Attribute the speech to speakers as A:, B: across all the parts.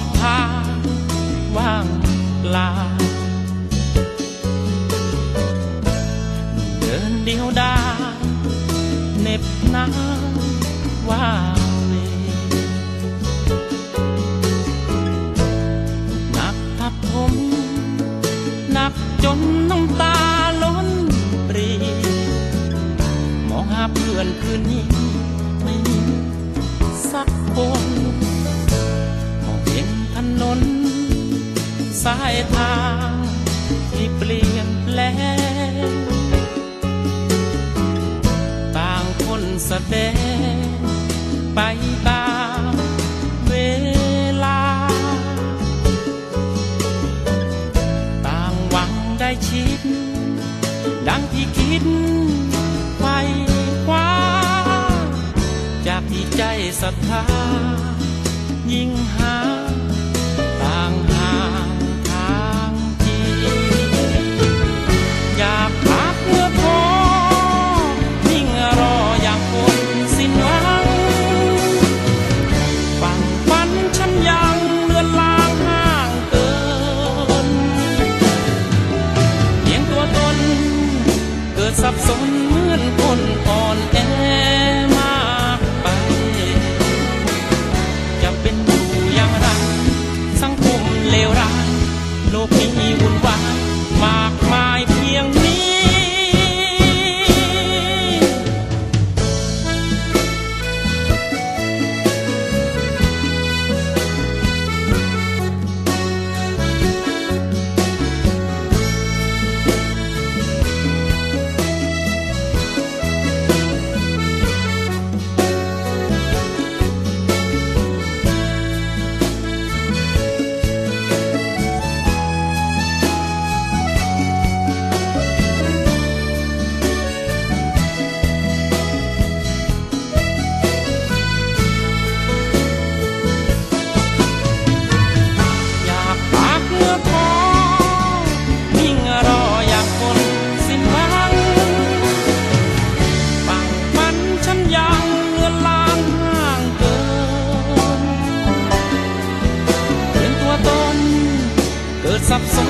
A: อบพาว่างเปล่าเดินเดียวดายเน็บน้ำว่าเวหนักทับผมหนักจนน้ำตาล้นปรีมองหาเพื่อนคืนนี้ สายทางที่เปลี่ยนแปลงต่างคนแสดงไปตามเวลา ต่างหวังได้ชิด ดังที่คิดไฟคว้า จากที่ใจศรัทธายิ่งหา สับสนเหมือนคน สับสน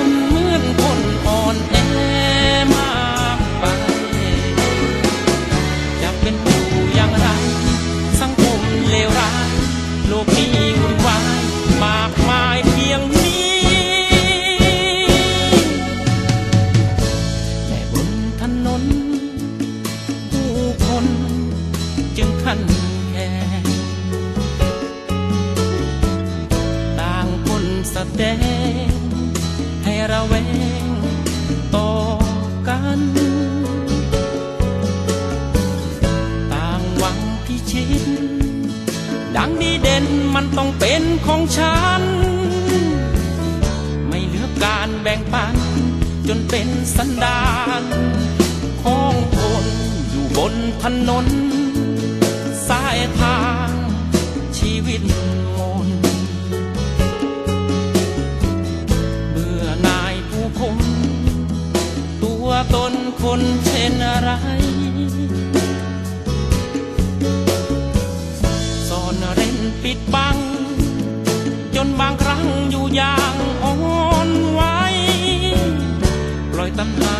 A: ชิตดังดีเด่นมันต้องเป็นของฉัน ไม่เหลือการแบ่งปัน จนเป็นสันดานของคนอยู่บนถนนสายทางชีวิตมนเบื่อนายผู้คน ตัวตนคนเช่นอะไริดบัง จนบางครั้งอยู่อย่างอ่อนไหวปล่อยตัณหา